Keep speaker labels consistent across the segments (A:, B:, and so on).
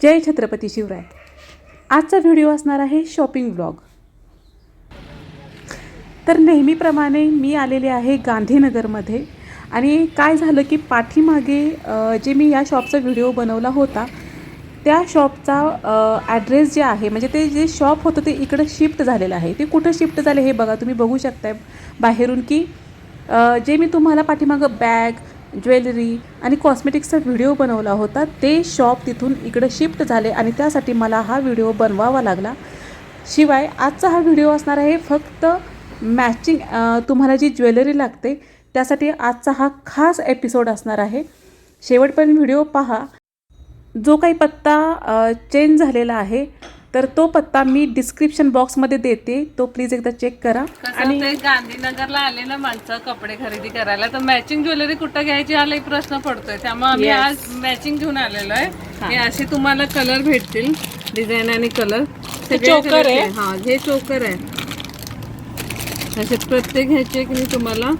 A: जय छत्रपती शिवराय. आजचा व्हिडिओ असणार आहे शॉपिंग ब्लॉग तर नेहमीप्रमाणे मी आलेले आहे गांधीनगरमध्ये आणि काय झालं की पाठीमागे जे मी या शॉपचा व्हिडिओ बनवला होता त्या शॉपचा ॲड्रेस जे आहे म्हणजे ते जे शॉप होतं ते इकडं शिफ्ट झालेलं आहे. ते कुठं शिफ्ट झाले हे बघा तुम्ही बघू शकताय बाहेरून की जे मी तुम्हाला पाठीमागं बॅग ज्वेलरी आणि कॉस्मेटिक्सचा व्हिडिओ बनवला होता. ते शॉप तिथून इकडं शिफ्ट झाले आणि त्यासाठी मला हा व्हिडिओ बनवावा लागला. शिवाय आजचा हा व्हिडिओ असणार आहे फक्त मॅचिंग तुम्हाला जी ज्वेलरी लागते त्यासाठी आजचा हा खास एपिसोड असणार आहे. शेवटपर्यंत व्हिडिओ पहा. जो काही पत्ता चेंज झालेला आहे तर तो पत्ता मी डिस्क्रिप्शन बॉक्समध्ये देते. तो प्लीज एकदा चेक करा.
B: ते गांधीनगरला आले ना माणसं कपडे खरेदी करायला तर मॅचिंग ज्वेलरी कुठं घ्यायची हा लई प्रश्न पडतोय. त्यामुळे आम्ही
A: Yes.
B: आज मॅचिंग घेऊन आलेलो आहे. हे. असे तुम्हाला कलर भेटतील डिझाईन आणि कलर
A: choker आहे?
B: हा हे चोकर आहे. असे प्रत्येक ह्याचे की तुम्हाला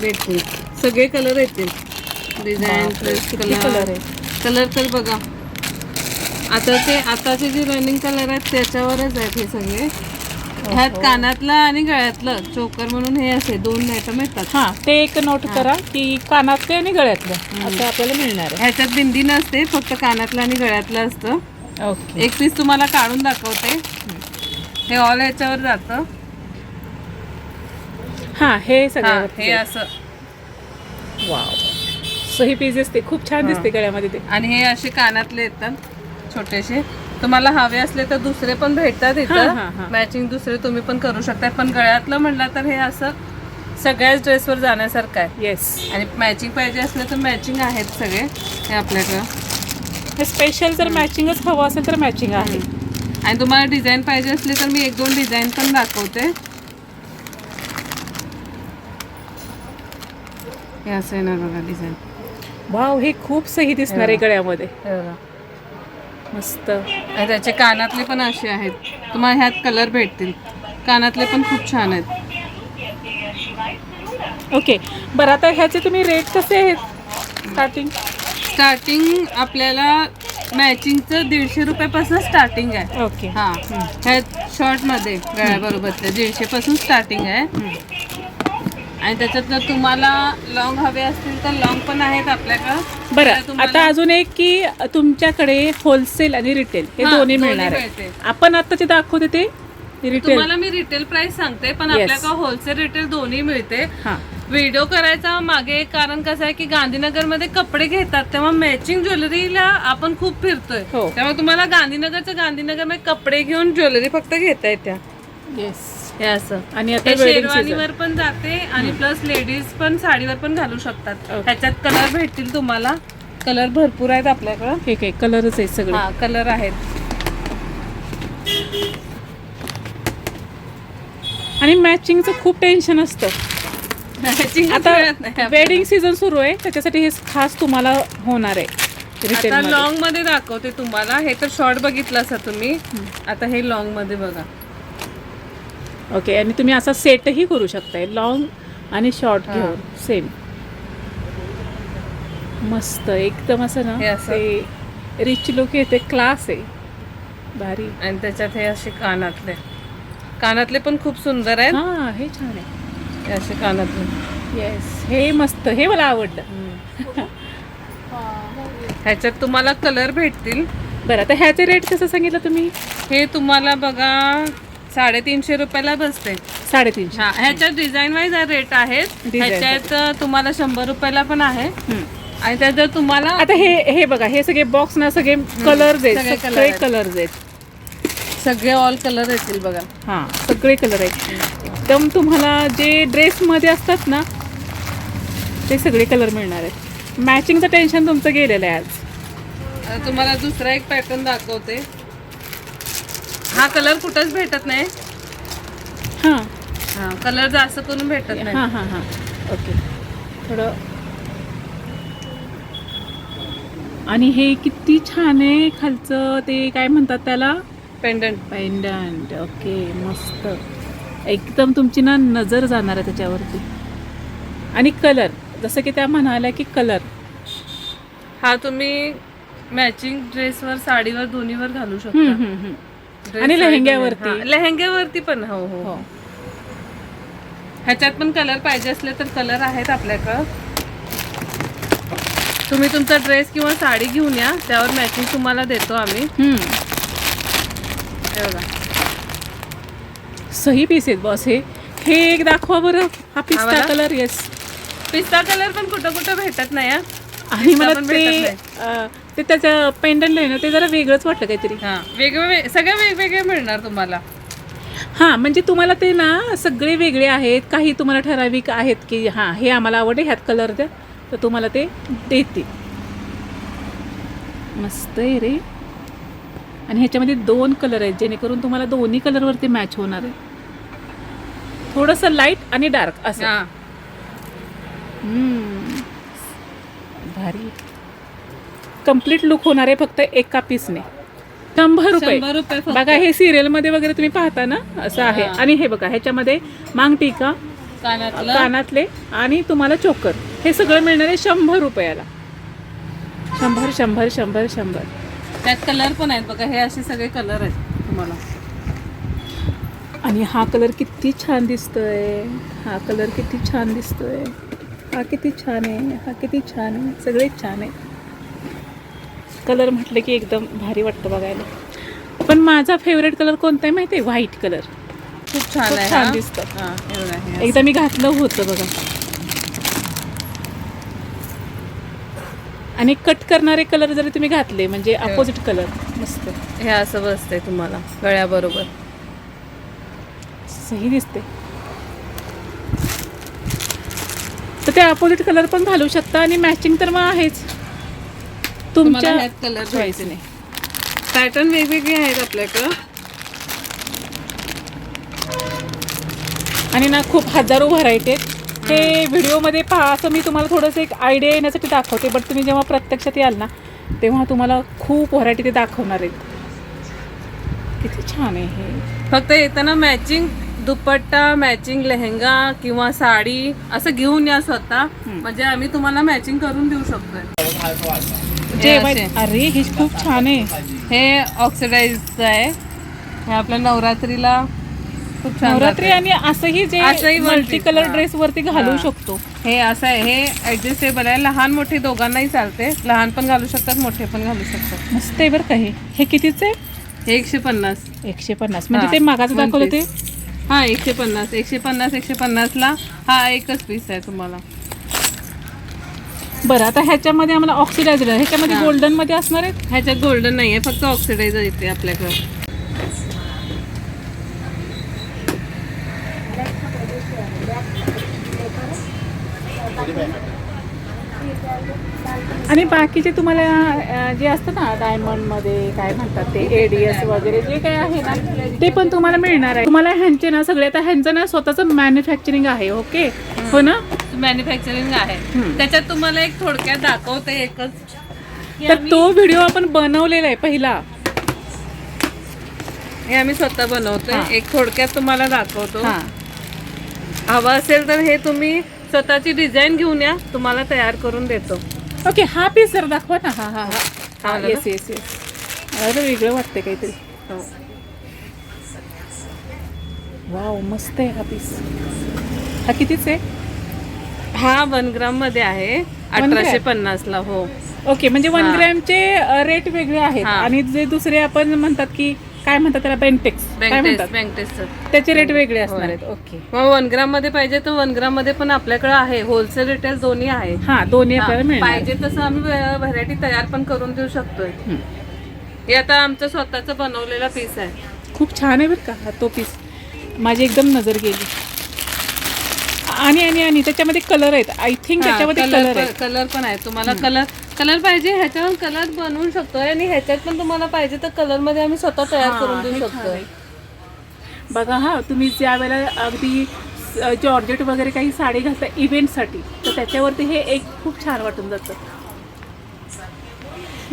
B: भेटतील. सगळे कलर येतील. डिझाईन प्लस
A: कलर
B: कलर तर बघा आता ते आताचे जे रनिंग कलर आहेत त्याच्यावरच आहेत हे सगळे. ह्यात कानातला आणि गळ्यातलं. चोकर म्हणून हे असे दोन आयटम येतात.
A: हां ते एक नोट करा की कानातले आणि गळ्यातलं. असं आपल्याला मिळणार
B: ह्याच्यात बिंदी नसते फक्त कानातलं आणि गळ्यातलं असतं.
A: आहे ओके.
B: एक पीस तुम्हाला काढून दाखवते. हे ऑल ह्याच्यावर जातं.
A: हां हे
B: हा,
A: सगळं
B: हे असं.
A: वाव. सही पीस दिसते खूप छान दिसते गळ्यामध्ये ते.
B: आणि हे असे कानातले येतात. छोटेसे. तुम्हाला हवे असले तर दुसरे पण भेटतात इथं. मॅचिंग दुसरे तुम्ही पण करू शकता पण गळ्यातलं म्हणलं तर हे असं सगळ्याच ड्रेसवर जाण्यासारखं आहे.
A: येस
B: आणि मॅचिंग पाहिजे असले तर मॅचिंग आहेत सगळे. हे आपल्याकडं.
A: हे स्पेशल जर मॅचिंगच हवं असेल तर मॅचिंग आहे.
B: आणि तुम्हाला डिझाईन पाहिजे असली तर मी एक दोन डिझाईन पण दाखवते. हे असं येणार बघा डिझाईन
A: वाव हे खूप सही दिसणार आहे गळ्यामध्ये. मस्त.
B: आणि त्याचे कानातले पण असे आहेत. तुम्हाला ह्यात कलर भेटतील. कानातले पण खूप छान आहेत.
A: ओके बरं आता ह्याचे तुम्ही रेट कसे आहेत? स्टार्टिंग
B: स्टार्टिंग आपल्याला मॅचिंगचं दीडशे रुपयापासून स्टार्टिंग आहे.
A: ओके
B: हा. ह्यात शॉर्टमध्ये गळ्याबरोबरचे दीडशे पासून स्टार्टिंग आहे आणि त्याच्यात जर तुम्हाला लॉंग हवे असतील तर लॉंग पण आहेत आपल्याकडं.
A: बरं आता अजून एक की तुमच्याकडे होलसेल आणि रिटेल हे दोन्ही मिळणार आहे. आपण आता जे दाखवते ते रिटेल
B: तुम्हाला मी रिटेल प्राइस सांगते पण. आपल्याकडे होलसेल रिटेल दोन्ही मिळते.
A: हां.
B: व्हिडिओ करायचा मागे एक कारण कसं आहे की गांधीनगरमध्ये कपडे घेतात तेव्हा मॅचिंग ज्वेलरीला आपण खूप फिरतोय.
A: हो.
B: त्यामुळे तुम्हाला गांधीनगरच्या गांधीनगरमध्ये कपडे घेऊन ज्वेलरी फक्त घेता येत्या.
A: येस
B: हे असं.
A: आणि आता
B: हे
A: wedding
B: शेरवानीवर पण जाते आणि प्लस लेडीज पण साडीवर पण घालू शकतात.
A: Okay.
B: ह्याच्यात कलर भेटतील तुम्हाला. कलर भरपूर आहेत आपल्याकडं.
A: कलरच आहे सगळे.
B: हा कलर आहेत.
A: आणि मॅचिंगचं खूप टेन्शन असतं.
B: च
A: आता वेडिंग सीझन सुरू आहे त्याच्यासाठी हे खास तुम्हाला होणार आहे. रिटेल
B: आता लॉंगमध्ये दाखवते तुम्हाला. हे तर शॉर्ट बघितलं असं तुम्ही. आता हे लॉंगमध्ये बघा.
A: ओके आणि तुम्ही असा सेटही करू शकताय. लॉंग आणि शॉर्ट
B: हा.
A: घेऊन. सेम मस्त. एकदम असं ना
B: हे असं.
A: ते रिच लुक येते क्लास आहे. भारी.
B: आणि त्याच्यात हे असे कानातले. कानातले पण खूप सुंदर आहेत.
A: हा हे छान आहे.
B: हे असे कानातले.
A: येस हे मस्त. हे मला आवडलं.
B: ह्याच्यात तुम्हाला कलर भेटतील.
A: बरं आता ह्याचे रेट कसं सांगितलं तुम्ही?
B: हे तुम्हाला बघा साडेतीनशे रुपयाला बसते.
A: साडेतीनशे.
B: हा ह्याच्यात डिझाईन वाईज रेट आहेत
A: Design.
B: ह्याच्यात तुम्हाला शंभर रुपयाला पण आहे. आणि त्यात जर तुम्हाला
A: आता हे हे बघा हे सगळे बॉक्स ना सगळे कलर्स आहेत.
B: सगळे
A: सगळे
B: आहेत.
A: कलर्स आहेत.
B: सगळे ऑल कलर येतील बघा.
A: हां सगळे कलर आहेत. एकदम तुम्हाला जे ड्रेसमध्ये असतात ना ते सगळे कलर मिळणार आहेत. मॅचिंगचं टेन्शन तुमचं गेलेलं आहे आज.
B: तुम्हाला दुसरा एक पॅटर्न दाखवते. हा कलर कुठंच भेटत नाही.
A: हां.
B: हा कलर जास्त करून भेटत नाही.
A: हां हां हां. ओके. थोडं. आणि हे किती छान आहे खालचं ते काय म्हणतात त्याला?
B: पेंडंट
A: पेंडंट ओके मस्त. एकदम तुमची ना नजर जाणार आहे त्याच्यावरती. आणि कलर. जसं की त्या म्हणाल्या की कलर.
B: हा तुम्ही मॅचिंग ड्रेसवर साडीवर दोन्हीवर घालू शकता.
A: हम्म, हम्म, हम्म. आणि लेहेंग्यावरती.
B: हा, लेहेंग्यावरती पण हो हो
A: हो.
B: ह्याच्यात पण कलर पाहिजे असले तर कलर आहेत आपल्याकडं. तुम्ही तुमचा ड्रेस किंवा साडी घेऊन या त्यावर मॅचिंग तुम्हाला देतो आम्ही. हे
A: सही पीस आहेत बॉस हे हे एक दाखवा बरं. हा पिस्ता
B: वाला?
A: कलर येस
B: पिस्ता कलर पण कुठं कुठं भेटत नाही हा.
A: आणि मला
B: पण
A: ते अं, ते त्याचं पेंडंट आहे ना ते जरा वेगळंच वाटलं काहीतरी.
B: हा वेगवेगळे सगळे वेगवेगळे मिळणार तुम्हाला.
A: हां म्हणजे तुम्हाला ते ना सगळे वेगळे आहेत काही तुम्हाला ठराविक आहेत की हां हे आम्हाला आवडे ह्यात कलर द्या तर तुम्हाला ते देतील. मस्त आहे रे. आणि ह्याच्यामध्ये दोन कलर आहेत जेणेकरून तुम्हाला दोन्ही कलरवरती मॅच होणार आहे. थोडंसं लाइट आणि डार्क असं.
B: हा.
A: हम्म. भारी. कंप्लीट लुक होणार आहे फक्त एका पीसने शंभर रुपये.
B: शंभर रुपये फक्त.
A: बघा हे सिरियलमध्ये वगैरे तुम्ही पाहता ना असं आहे.
B: हा.
A: आणि हे बघा ह्याच्यामध्ये मांग टीका
B: कानातलं.
A: कानातले आणि तुम्हाला चोकर. हे सगळं मिळणार आहे शंभर रुपयाला. शंभर शंभर शंभर शंभर.
B: त्यात कलर पण आहेत बघा हे असे सगळे कलर आहेत तुम्हाला.
A: आणि हा कलर किती छान दिसतोय. हा कलर किती छान दिसतोय. हा किती छान आहे हा किती छान आहे. सगळेच छान आहे कलर म्हटलं की एकदम भारी वाटतं बघायला. पण माझा फेवरेट कलर कोणता आहे माहिती आहे? व्हाईट कलर
B: खूप छान आहे
A: छान
B: हा.
A: दिसतं.
B: हा, हे हे
A: एकदा मी घातलं होतं बघा. आणि कट करणारे कलर जरी तुम्ही घातले म्हणजे अपोजिट कलर मस्त.
B: हे असं बसतंय तुम्हाला गळ्याबरोबर
A: सही दिसते तर ते अपोजिट कलर पण घालू शकता आणि मॅचिंग तर मग आहेच. तुमच्या
B: ह्यात कलर घ्यायचे नाही पॅटर्न वेगवेगळे आहेत आपल्याकडं.
A: आणि ना खूप हजारो व्हरायटी आहेत. हे व्हिडिओमध्ये पहा असं मी तुम्हाला थोडंसं एक आयडिया येण्यासाठी दाखवते बट तुम्ही जेव्हा प्रत्यक्षात याल ना तेव्हा तुम्हाला खूप व्हरायटी ते दाखवणार आहेत. किती छान आहे हे.
B: फक्त येताना मॅचिंग दुपट्टा मॅचिंग लेहंगा किंवा साडी असं घेऊन या स्वतः. म्हणजे आम्ही तुम्हाला मॅचिंग करून देऊ शकतोय. असे.
A: अरे हे खूप छान आहे.
B: हे ऑक्सिडाइज आहे. हे आपल्या नवरात्रीला खूप छान
A: नवरात्री
B: जातं.
A: आणि असंही जे
B: असंही
A: मल्टी कलर
B: हा.
A: ड्रेस वरती घालू
B: हा.
A: शकतो.
B: हे असं आहे. हे ऍडजस्टेबल आहे. लहान मोठे दोघांनाही चालते. लहान पण घालू शकतात मोठे पण घालू शकतात.
A: मस्त आहे बरं का हे. हे कितीच? आहे
B: हे एकशे पन्नास.
A: एकशे पन्नास. म्हणजे
B: हा,
A: ते मागाचं
B: one
A: दाखवलं ते?
B: piece. हा एकशे पन्नास. एकशे पन्नास एकशे पन्नासला हा एकच पीस आहे तुम्हाला.
A: बरं आता ह्याच्यामध्ये आम्हाला ऑक्सिडाइज ह्याच्यामध्ये
B: हा.
A: गोल्डनमध्ये असणार आहेत?
B: ह्याच्यात गोल्डन नाही आहे फक्त ऑक्सिडाइज येते आपल्याकडे.
A: आणि बाकीचे तुम्हाला अं, जे असतं ना डायमंडमध्ये काय म्हणतात ते एडीएस वगैरे जे काय आहे ना ते पण तुम्हाला मिळणार आहे. तुम्हाला ह्यांचे ना सगळे आता ह्यांचं ना स्वतःचं मॅन्युफॅक्चरिंग आहे ओके हो ना?
B: मॅन्युफॅक्चरिंग आहे. त्याच्यात तुम्हाला एक थोडक्यात दाखवते एकच की
A: तर
B: आम्ही-
A: तो व्हिडिओ आपण बनवलेला आहे पहिला.
B: हे आम्ही स्वतः बनवतोय. एक थोडक्यात तुम्हाला दाखवतो.
A: हा.
B: हवं असेल तर हे तुम्ही स्वतःची डिझाईन घेऊन या. तुम्हाला तयार करून देतो.
A: ओके हा पीस जर दाखवा ना. हा हा हा. हा
B: आलं ना?
A: येस येस येस अरे वेगळं वाटतंय काहीतरी.
B: हो.
A: वाव मस्त आहे हा पीस हा कितीच आहे?
B: हा वन ग्राममध्ये आहे अठराशे? पन्नास ला हो.
A: ओके म्हणजे वन
B: हा.
A: ग्रॅमचे रेट वेगळे आहेत.
B: हा.
A: आणि जे दुसरे आपण म्हणतात की काय म्हणतात त्याला? बेंटेक्स काय
B: बँक
A: म्हणतात?
B: टेस्ट बँक टेस्ट
A: त्याचे रेट वेगळे असणार. आहेत. ओके.
B: मग वन ग्राममध्ये पाहिजे तर वन ग्राममध्ये पण आपल्याकडे आहे. होलसेल रिटेल दोन्ही आहे
A: हा दोन्ही
B: हा,
A: आपल्याला मिळणार
B: पाहिजे तसं आम्ही व्हरायटी तयार पण करून देऊ शकतोय. हे आता आमचं स्वतःच बनवलेला पीस आहे.
A: खूप छान आहे बरं का हा तो पीस माझी एकदम नजर गेली. आणि आणि आणि त्याच्यामध्ये कलर आहेत. आय थिंक त्याच्यामध्ये कलर आहेत.
B: कलर पण आहे तुम्हाला कलर कलर पाहिजे ह्याच्यावर कलर बनवू शकतोय आणि ह्याच्यात पण तुम्हाला पाहिजे तर कलरमध्ये आम्ही स्वतः तयार करून देऊ शकतोय.
A: आहे. बघा हा तुम्ही ज्या वेळेला अगदी जॉर्जेट वगैरे काही साडी घालता इव्हेंटसाठी तर त्याच्यावरती हे एक खूप छान वाटून जातं.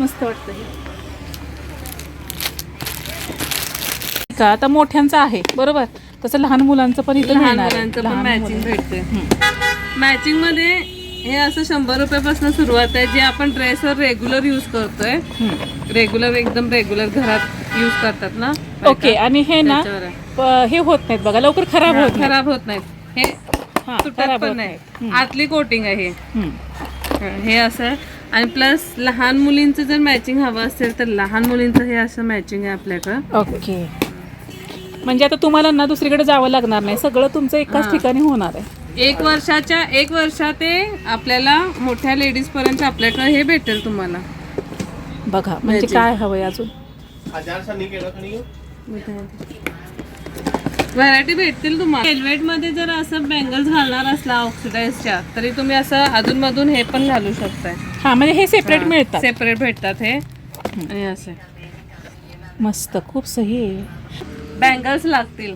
A: मस्त वाटतं हे. का? आता मोठ्यांचं आहे बरोबर? तसं लहान मुलांचं पण इथं
B: लहान
A: मिळणार आहे.
B: मुलांचं पण
A: लहान
B: मॅचिंग
A: मुलं.
B: भेटते. मॅचिंगमध्ये हे असं शंभर रुपयापासून सुरुवात आहे. जे आपण ड्रेसवर रेग्युलर यूज करतोय रेग्युलर एकदम रेग्युलर घरात यूज करतात ना?
A: ओके आणि हे ना
B: त्याच्यावर आहे.
A: प- हे होत नाहीत बघा लवकर खराब होत
B: खराब होत नाहीत. हे
A: हा,
B: तुटत
A: खराब
B: पण
A: होत
B: नाही. आतली कोटिंग आहे हे. हे. असं आहे. आणि प्लस लहान मुलींचं जर मॅचिंग हवं असेल तर लहान मुलींचं हे असं मॅचिंग आहे आपल्याकडं.
A: ओके म्हणजे आता तुम्हाला ना दुसरीकडे जावं लागणार नाही. सगळं तुमचं एकाच. ठिकाणी होणार आहे.
B: एक वर्षाच्या एक वर्षात ते आपल्याला मोठ्या लेडीज पर्यंत आपल्याकडे हे भेटेल तुम्हाला.
A: बघा म्हणजे. काय हवंय अजून?
B: व्हरायटी भेटतील तुम्हाला. वेल्वेटमध्ये जर असं बँगल्स घालणार असला ऑक्सिडाईजच्या तरी तुम्ही असं अधून मधून हे पण घालू शकताय.
A: हा म्हणजे हे सेपरेट मिळतात.
B: सेपरेट भेटतात हे. आणि असे.
A: मस्त खूप सही. आहे
B: बँगल्स लागतील.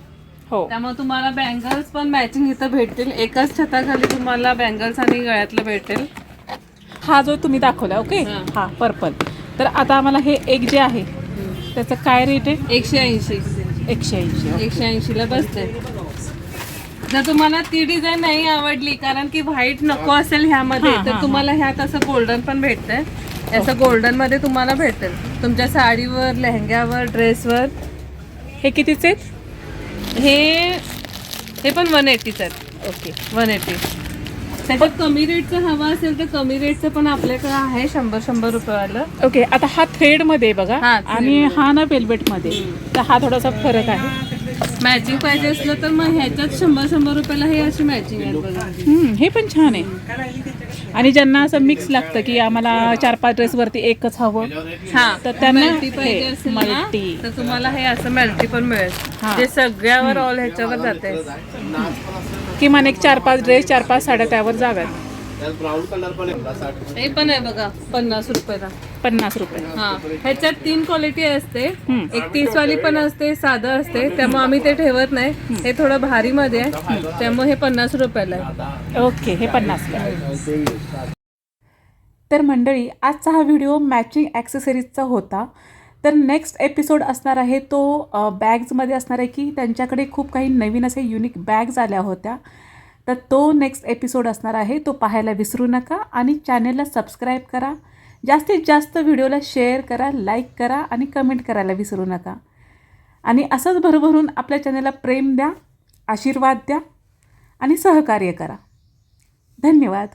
A: हो.
B: त्यामुळे तुम्हाला बँगल्स पण मॅचिंग इथं भेटतील. एकाच छताखाली तुम्हाला बँगल्स आणि गळ्यातलं भेटेल.
A: हा जो तुम्ही दाखवला ओके?
B: हा.
A: पर्पल. तर आता आम्हाला हे एक जे आहे त्याचं काय रेट आहे?
B: एकशे ऐंशी.
A: एकशे ऐंशी
B: एकशे ऐंशीला बसते जर तुम्हाला ती डिझाईन नाही आवडली कारण की व्हाईट नको असेल ह्यामध्ये तर तुम्हाला ह्यात असं गोल्डन पण भेटतंय. असं गोल्डनमध्ये तुम्हाला भेटेल तुमच्या साडीवर लेहंग्यावर ड्रेसवर
A: हे कितीचे आहेत?
B: हे हे पण वन एटीच आहेत.
A: ओके.
B: वन एटी त्याच्यात कमी रेटचं हवं असेल तर कमी रेटचं पण आपल्याकडे आहे शंभर शंभर रुपयेवालं.
A: ओके आता हा थ्रेडमध्ये आहे बघा आणि हा ना मध्ये. तर हा थोडासा फरक आहे.
B: मॅचिंग पाहिजे असलं तर मग ह्याच्यात शंभर शंभर रुपयाला हे अशी मॅचिंग आहे बघा.
A: हम्म, हे पण छान आहे. आणि ज्यांना असं मिक्स लागतं की आम्हाला चार पाच ड्रेस वरती एकच हवं
B: हा
A: तर त्यांना
B: मेल्टी पाहिजे
A: हे,
B: असेल ना
A: multi.
B: तर तुम्हाला हे असं मेल्टी पण मिळेल.
A: हा.
B: जे सगळ्यावर ऑल ह्याच्यावर जाते
A: किमान एक चार पाच ड्रेस चार पाच साड्या त्यावर जाव्यात.
C: ब्राऊन कलर पण आहे. साठ
B: हे पण आहे बघा पन्नास रुपयाला.
A: पन्नास रुपये.
B: हा. ह्याच्यात तीन क्वालिटी असते.
A: हम्म.
B: एक तीस वाली पण असते साधं असते. त्यामुळे आम्ही ते ठेवत नाही. हे थोडं भारी मध्ये आहे त्यामुळे हे पन्नास रुपयाला आहे.
A: ओके हे पन्नासला आहे. तर मंडळी आजचा हा व्हिडिओ मॅचिंग ॲक्सेसरीजचा होता. तर नेक्स्ट एपिसोड असणार आहे तो अ, बॅग्समध्ये असणार आहे की त्यांच्याकडे खूप काही नवीन असे युनिक बॅग्स आल्या होत्या. तर तो नेक्स्ट एपिसोड असणार आहे. तो पाहायला विसरू नका आणि चॅनेलला सबस्क्राईब करा. जास्तीत जास्त व्हिडिओला शेअर करा लाईक करा आणि कमेंट करायला विसरू नका. आणि असंच भरभरून आपल्या चॅनेलला प्रेम द्या आशीर्वाद द्या आणि सहकार्य करा. धन्यवाद.